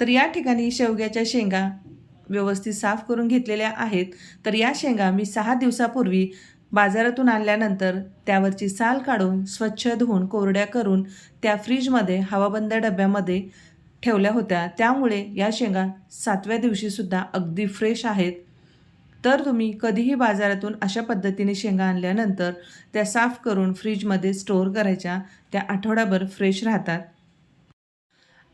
तर या ठिकाणी शेवग्याच्या शेंगा व्यवस्थित साफ करून घेतलेल्या आहेत. तर या शेंगा मी सहा दिवसापूर्वी बाजारातून आणल्यानंतर त्यावरची साल काढून स्वच्छ धुवून कोरड्या करून त्या फ्रीजमध्ये हवाबंद डब्यामध्ये ठेवल्या होत्या. त्यामुळे या शेंगा सातव्या दिवशीसुद्धा अगदी फ्रेश आहेत. तर तुम्ही कधीही बाजारातून अशा पद्धतीने शेंगा आणल्यानंतर त्या साफ करून फ्रीजमध्ये स्टोअर करायच्या. त्या आठवडाभर फ्रेश राहतात.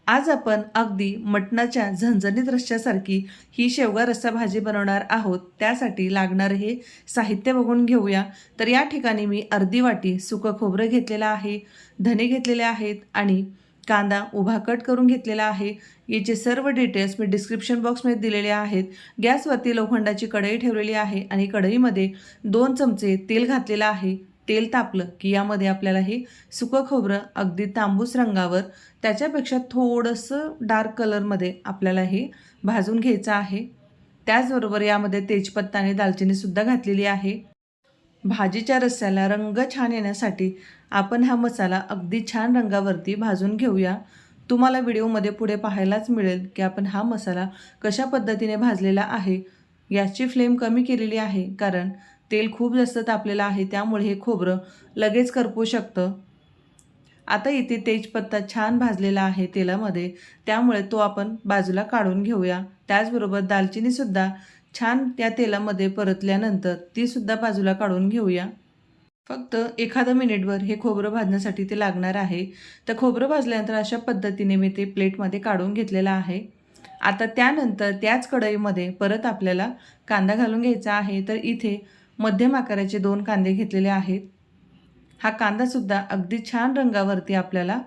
आज आपण अगदी मटणाच्या झणझणीत रश्श्यासारखी ही शेवगा रस्सा भाजी बनवणार आहोत. त्यासाठी लागणारं हे साहित्य बघून घेऊया. तर या ठिकाणी मी अर्धी वाटी सुकं खोबरं घेतलेलं आहे धने घेतलेले आहेत आणि कांदा उभा कट करून घेतलेला आहे. याचे सर्व डिटेल्स मी डिस्क्रिप्शन बॉक्समध्ये दिलेले आहेत. गॅसवरती लोखंडाची कढई ठेवलेली आहे आणि कढईमध्ये दोन चमचे तेल घातलेलं आहे. तेल तापलं की यामध्ये आपल्याला हे सुकं खोबरं अगदी तांबूस रंगावर त्याच्यापेक्षा थोडंसं डार्क कलरमध्ये आपल्याला हे भाजून घ्यायचं आहे. त्याचबरोबर यामध्ये तेजपत्ता आणि दालचिनीसुद्धा घातलेली आहे. भाजीच्या रस्स्याला रंग छान येण्यासाठी आपण हा मसाला अगदी छान रंगावरती भाजून घेऊया. तुम्हाला व्हिडिओमध्ये पुढे पाहायलाच मिळेल की आपण हा मसाला कशा पद्धतीने भाजलेला आहे याची फ्लेम कमी केलेली आहे कारण तेल खूप जास्त तापलेलं आहे त्यामुळे हे खोबरं लगेच करपू शकतं. आता इथे तेजपत्ता छान भाजलेला आहे तेलामध्ये त्यामुळे तो आपण बाजूला काढून घेऊया. त्याचबरोबर दालचिनीसुद्धा छान त्या तेलामध्ये परतल्यानंतर तीसुद्धा बाजूला काढून घेऊया. फक्त एखादं मिनिटभर हे खोबरं भाजण्यासाठी ते लागणार आहे. तर खोबरं भाजल्यानंतर अशा पद्धतीने मी ते प्लेटमध्ये काढून घेतलेलं आहे. आता त्यानंतर त्याच कढईमध्ये परत आपल्याला कांदा घालून घ्यायचा आहे. तर इथे मध्यम आकाराचे दोन कांदे घेतलेले आहेत. हा कांदासुद्धा अगदी छान रंगावरती आपल्याला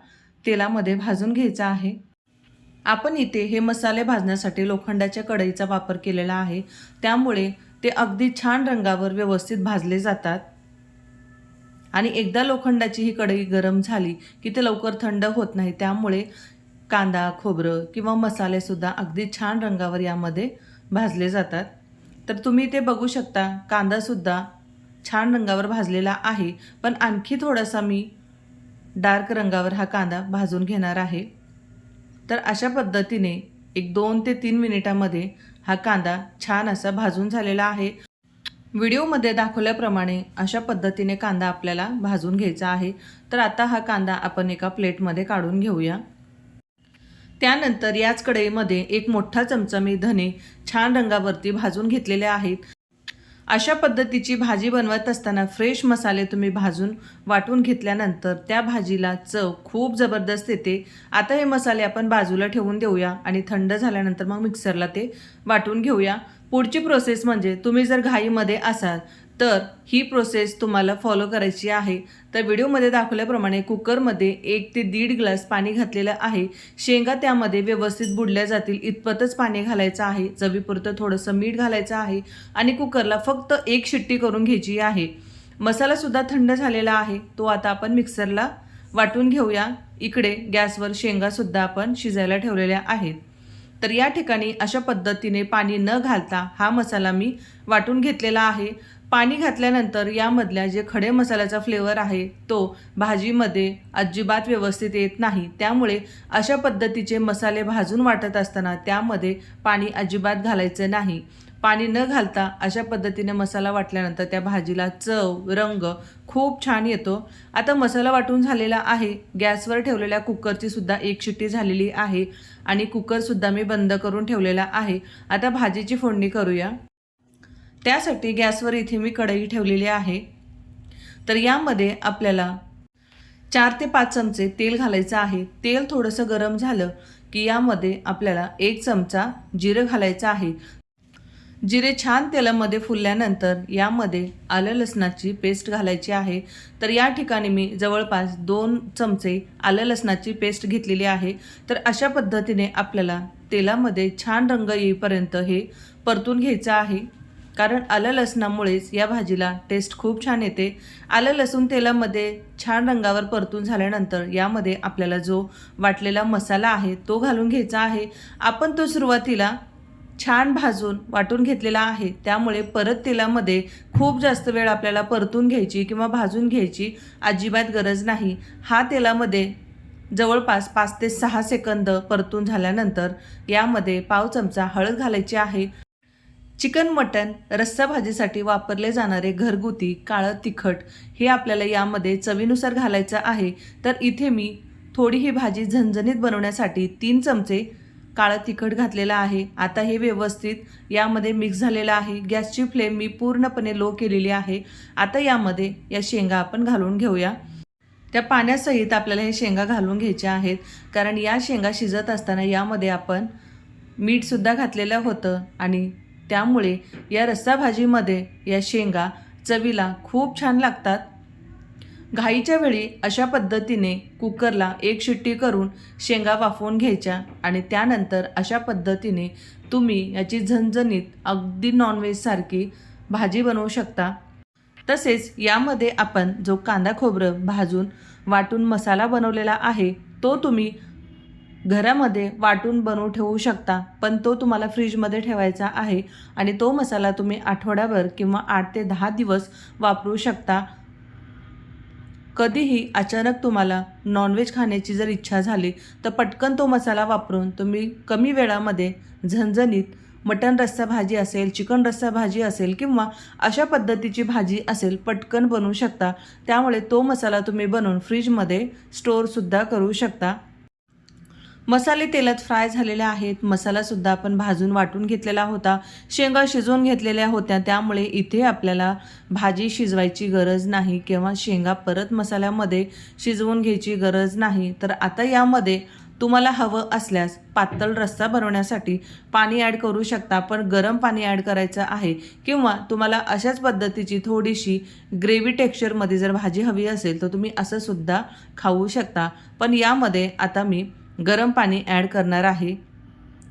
तेलामध्ये भाजून घ्यायचा आहे. आपण इथे हे मसाले भाजण्यासाठी लोखंडाच्या कढईचा वापर केलेला आहे. त्यामुळे ते अगदी छान रंगावर व्यवस्थित भाजले जातात. आणि एकदा लोखंडाची ही कढई गरम झाली की ते लवकर थंड होत नाही. त्यामुळे कांदा खोबरं किंवा मसालेसुद्धा अगदी छान रंगावर यामध्ये भाजले जातात. तर तुम्ही ते बघू शकता. कांदासुद्धा छान रंगावर भाजलेला आहे. पण आणखी थोडासा मी डार्क रंगावर हा कांदा भाजून घेणार आहे. तर अशा पद्धतीने एक दोन ते तीन मिनिटामध्ये हा कांदा छान असा भाजून झालेला आहे. व्हिडिओमध्ये दाखवल्याप्रमाणे अशा पद्धतीने कांदा आपल्याला भाजून घ्यायचा आहे. तर आता हा कांदा आपण एका प्लेटमध्ये काढून घेऊया. त्यानंतर याच कढईमध्ये एक मोठा चमचा मी धने छान रंगावरती भाजून घेतलेले आहेत. अशा पद्धतीची भाजी बनवत असताना फ्रेश मसाले तुम्ही भाजून वाटून घेतल्यानंतर त्या भाजीला चव खूप जबरदस्त येते. आता हे मसाले आपण बाजूला ठेवून देऊया आणि थंड झाल्यानंतर मग मिक्सरला ते वाटून घेऊया. पुढची प्रोसेस म्हणजे तुम्ही जर घाईमध्ये असाल तर ही प्रोसेस तुम्हाला फॉलो करायची आहे. तर व्हिडिओमध्ये दाखवल्याप्रमाणे कुकरमध्ये एक ते दीड ग्लास पाणी घातलेलं आहे. शेंगा त्यामध्ये व्यवस्थित बुडल्या जातील इतपतच पाणी घालायचं आहे. चवीपुरतं थोडंसं मीठ घालायचं आहे आणि कुकरला फक्त एक शिट्टी करून घ्यायची आहे. मसालासुद्धा थंड झालेला आहे. तो आता आपण मिक्सरला वाटून घेऊया. इकडे गॅसवर शेंगासुद्धा आपण शिजायला ठेवलेल्या आहेत. तर या ठिकाणी अशा पद्धतीने पाणी न घालता हा मसाला मी वाटून घेतलेला आहे. पाणी घातल्यानंतर यामधल्या जे खडे मसाल्याचा फ्लेवर आहे तो भाजीमध्ये अजिबात व्यवस्थित येत नाही. त्यामुळे अशा पद्धतीचे मसाले भाजून वाटत असताना त्यामध्ये पाणी अजिबात घालायचं नाही. पाणी न घालता अशा पद्धतीने मसाला वाटल्यानंतर त्या भाजीला चव रंग खूप छान येतो. आता मसाला वाटून झालेला आहे. गॅसवर ठेवलेल्या कुकरची सुद्धा एक शिट्टी झालेली आहे आणि कुकरसुद्धा मी बंद करून ठेवलेला आहे. आता भाजीची फोडणी करूया. त्यासाठी गॅसवर इथे मी कढई ठेवलेली आहे. तर यामध्ये आपल्याला चार ते पाच चमचे तेल घालायचं आहे. तेल थोडंसं गरम झालं की यामध्ये आपल्याला एक चमचा जिरं घालायचं आहे. जिरे छान तेलामध्ये फुलल्यानंतर यामध्ये आलं लसणाची पेस्ट घालायची आहे. तर या ठिकाणी मी जवळपास दोन चमचे आलं लसणाची पेस्ट घेतलेली आहे. तर अशा पद्धतीने आपल्याला तेलामध्ये छान रंग येईपर्यंत हे परतून घ्यायचं आहे. कारण आलं लसणामुळेच या भाजीला टेस्ट खूप छान येते. आलं लसूण तेलामध्ये छान रंगावर परतून झाल्यानंतर यामध्ये आपल्याला जो वाटलेला मसाला आहे तो घालून घ्यायचा आहे. आपण तो सुरुवातीला छान भाजून वाटून घेतलेला आहे. त्यामुळे परत तेलामध्ये खूप जास्त वेळ आपल्याला परतून घ्यायची किंवा भाजून घ्यायची अजिबात गरज नाही. हा तेलामध्ये जवळपास पाच ते सहा सेकंद परतून झाल्यानंतर यामध्ये पाव चमचा हळद घालायची आहे. चिकन मटन रस्सा भाजीसाठी वापरले जाणारे घरगुती काळं तिखट हे आपल्याला यामध्ये चवीनुसार घालायचं आहे. तर इथे मी थोडी ही भाजी झणझणीत बनवण्यासाठी तीन चमचे काळं तिखट घातलेलं आहे. आता हे व्यवस्थित यामध्ये मिक्स झालेलं आहे. गॅसची फ्लेम मी पूर्णपणे लो केलेली आहे. आता यामध्ये या शेंगा आपण घालून घेऊया. त्या पाण्यासहित आपल्याला हे शेंगा घालून घ्यायच्या आहेत. कारण या शेंगा शिजत असताना यामध्ये आपण मीठसुद्धा घातलेलं होतं आणि त्यामुळे या रस्साभाजीमध्ये या शेंगा चवीला खूप छान लागतात. घाईच्या वेळी अशा पद्धतीने कुकरला एक शिट्टी करून शेंगा वाफवून घ्यायच्या आणि त्यानंतर अशा पद्धतीने तुम्ही याची झणझणीत अगदी नॉनव्हेजसारखी भाजी बनवू शकता. तसेच यामध्ये आपण जो कांदा खोबरं भाजून वाटून मसाला बनवलेला आहे तो तुम्ही घरामध्ये वाटून बनवून ठेवू शकता पण तो तुम्हाला फ्रीजमध्ये ठेवायचा आहे आणि तो मसाला तुम्ही आठवड्याभर किंवा आठ ते दहा दिवस वापरू शकता. कधीही अचानक तुम्हाला नॉनव्हेज खाण्याची जर इच्छा झाली तर पटकन तो मसाला वापरून तुम्ही कमी वेळामध्ये झणझणीत मटन रस्सा भाजी असेल चिकन रस्सा भाजी असेल किंवा अशा पद्धतीची भाजी असेल पटकन बनवू शकता. त्यामुळे तो मसाला तुम्ही बनवून फ्रीजमध्ये स्टोअरसुद्धा करू शकता. मसाले तेलात फ्राय झालेले आहेत. मसालासुद्धा आपण भाजून वाटून घेतलेला होता. शेंगा शिजवून घेतलेल्या होत्या. त्यामुळे इथे आपल्याला भाजी शिजवायची गरज नाही किंवा शेंगा परत मसाल्यामध्ये शिजवून घ्यायची गरज नाही. तर आता यामध्ये तुम्हाला हवं असल्यास पातळ रस्सा बनवण्यासाठी पाणी ॲड करू शकता. पण गरम पाणी ॲड करायचं आहे किंवा तुम्हाला अशाच पद्धतीची थोडीशी ग्रेव्ही टेक्स्चरमध्ये जर भाजी हवी असेल तर तुम्ही असंसुद्धा खाऊ शकता. पण यामध्ये आता मी गरम पाणी ॲड करणार आहे.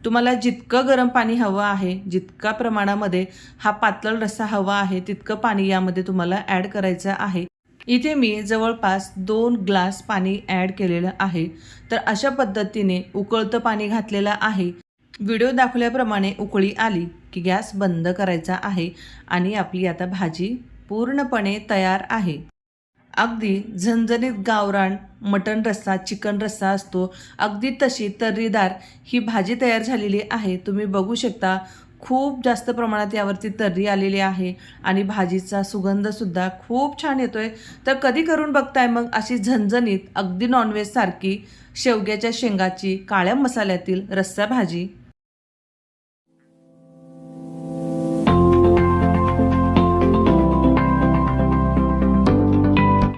तुम्हाला जितकं गरम पाणी हवं आहे जितका प्रमाणामध्ये हा पातळ रस्सा हवा आहे तितकं पाणी यामध्ये तुम्हाला ॲड करायचं आहे. इथे मी जवळपास दोन ग्लास पाणी ॲड केलेलं आहे. तर अशा पद्धतीने उकळतं पाणी घातलेलं आहे. व्हिडिओ दाखवल्याप्रमाणे उकळी आली की गॅस बंद करायचा आहे आणि आपली आता भाजी पूर्णपणे तयार आहे. अगदी झणझणीत गावरान मटण रस्सा चिकन रस्सा असतो. अगदी तशी तर्रीदार ही भाजी तयार झालेली आहे. तुम्ही बघू शकता खूप जास्त प्रमाणात यावरती तर्री आलेली आहे आणि भाजीचा सुगंधसुद्धा खूप छान येतो आहे तर कधी करून बघताय मग अशी झणझणीत अगदी नॉनव्हेजसारखी शेवग्याच्या शेंगाची काळ्या मसाल्यातील रस्सा भाजी?